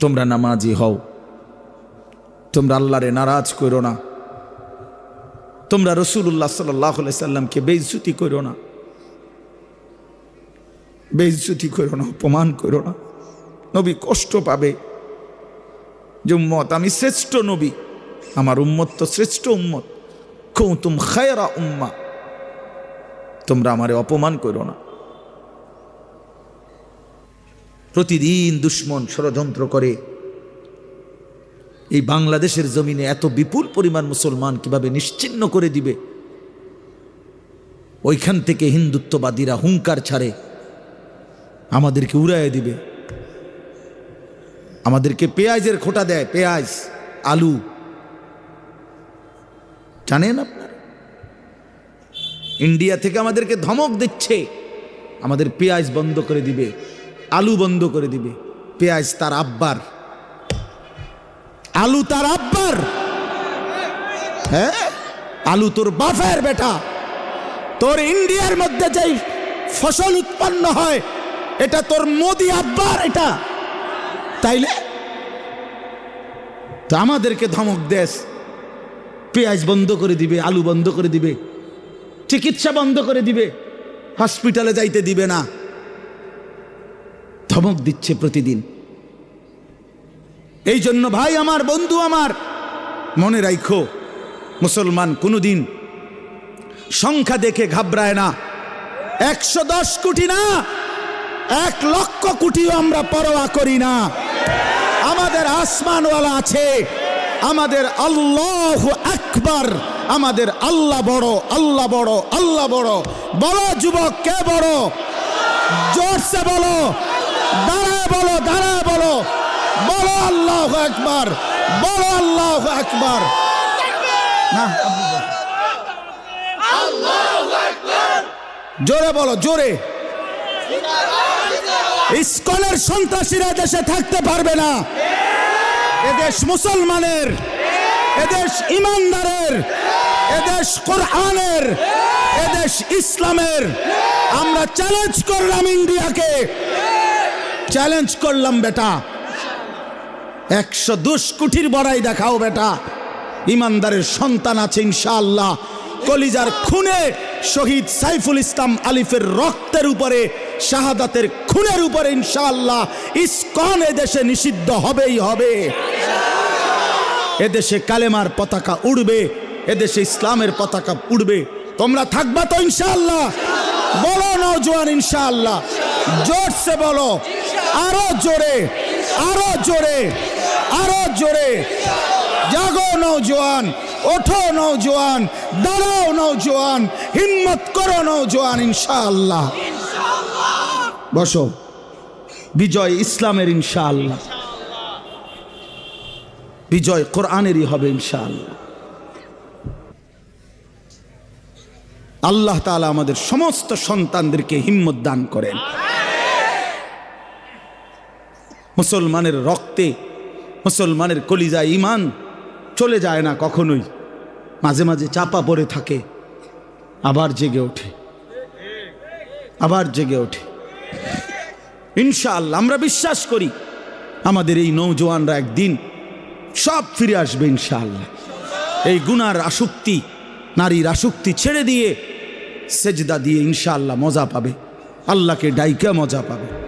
তোমরা নামাজি হও। তোমরা আল্লাহরে নারাজ করো না। তোমরা রসুল্লাহ সাল্লাহ সাল্লামকে বেইজ্জুতি করো না। বেইজ্জুতি করো না, অপমান করো না। নবী কষ্ট পাবে। যে উম্মত আমি শ্রেষ্ঠ নবী। আমার উম্মত তো শ্রেষ্ঠ উম্মত। কৌতুম খায়রা উম্মা। তোমরা আমারে অপমান করো না। প্রতিদিন দুশ্মন ষড়যন্ত্র করে। এই বাংলাদেশের জমিনে এত বিপুল পরিমাণ মুসলমান কীভাবে নিশ্চিন্ন করে দিবে? ওইখান থেকে হিন্দুত্ববাদীরা হুঙ্কার ছাড়ে। আমাদেরকে উড়াইয়ে দিবে। আমাদেরকে পেঁয়াজের খোটা দেয়, পেঁয়াজ, আলু। জানেন আপনার? ইন্ডিয়া থেকে আমাদেরকে ধমক দিচ্ছে। আমাদের পেঁয়াজ বন্ধ করে দিবে। আলু বন্ধ করে দিবে। পেঁয়াজ তার আব্বার। আলু তার আব্বার। হ্যাঁ? আলু তোর বাফের বেটা। তোর ইন্ডিয়ার মধ্যে যেই ফসল উৎপন্ন হয়, এটা তোর মোদি আব্বার এটা। তাইলে? তো আমাদেরকে ধমক দেশ পেঁয়াজ বন্ধ করে দিবে, আলু বন্ধ করে দিবে। চিকিৎসা বন্ধ করে দিবে। হসপিটালে যাইতে দিবে না। ধমক দিচ্ছে প্রতিদিন। এই জন্য ভাই আমার, বন্ধু আমার, মনে রাখো মুসলমান কোনোদিন সংখ্যা দেখে ঘাবড়ায় না। একশো দশ কোটি না, এক লক্ষ কোটিও আমরা পরোয়া করি না। আমাদের আসমানওয়ালা আছে, আমাদের আল্লাহ আকবার, আমাদের আল্লাহ বড় আল্লাহ বড় আল্লাহ বড়। বড় যুবক, কে বড়? জোরসে বলো। দাঁড়ায় বলো দাঁড়ায় বলো। বলো আল্লাহ আকবার, বলো আল্লাহ আকবার। না জোরে বলো, জোরে। ইস্কনের সন্ত্রাসীরা দেশে থাকতে পারবে না। এদেশ মুসলমানের, এদেশ ইমানদারের, এদেশ কোরআনের, এদেশ ইসলামের। আমরা চ্যালেঞ্জ করলাম ইন্ডিয়াকে। চ্যালেঞ্জ করলাম, বেটা। একশো দুশ কোটির বড়াই দেখাও, বেটা। ইমানদারের সন্তান আছে, ইনশাআল্লাহ। কলিজার খুনে শহীদ সাইফুল ইসলাম আলিফের রক্তের উপরে, শাহাদাতের খুনের উপরে, ইনশাআল্লাহ। ইস্কন এদেশে নিষিদ্ধ হবেই হবে। এদেশে কালেমার পতাকা উড়বে, এদেশে ইসলামের পতাকা উড়বে। তোমরা থাকবা তো, ইনশাআল্লাহ। বলো নৌজওয়ান ইনশাআল্লাহ। জোরসে বলো। আরও জোরে আরও জোরে আরও জোরে। জাগো নৌজওয়ান ওঠো নৌজওয়ান দাঁড়াও নৌজওয়ান হিম্মত করো নৌজওয়ান ইনশাআল্লাহ। বসো। বিজয় ইসলামের ইনশাআল্লাহ। বিজয় কোরআনেরই হবে ইনশাআল্লাহ। আল্লাহ তাআলা আমাদের সমস্ত সন্তানদেরকে হিম্মত দান করেন। মুসলমানের রক্তে, মুসলমানের কলিজা ইমান চলে যায় না কখনোই। মাঝে মাঝে চাপা পড়ে থাকে, আবার জেগে ওঠে, আবার জেগে ওঠে। ইনশাআল্লাহ, আমরা বিশ্বাস করি আমাদের এই নৌজওয়ানরা একদিন সব ফিরে আসবে ইনশাআল্লাহ। এই গুনার আসক্তি, নারীর আসক্তি ছেড়ে দিয়ে সেজদা দিয়ে ইনশাআল্লাহ মজা পাবে। আল্লাহকে ডাইকা মজা পাবে।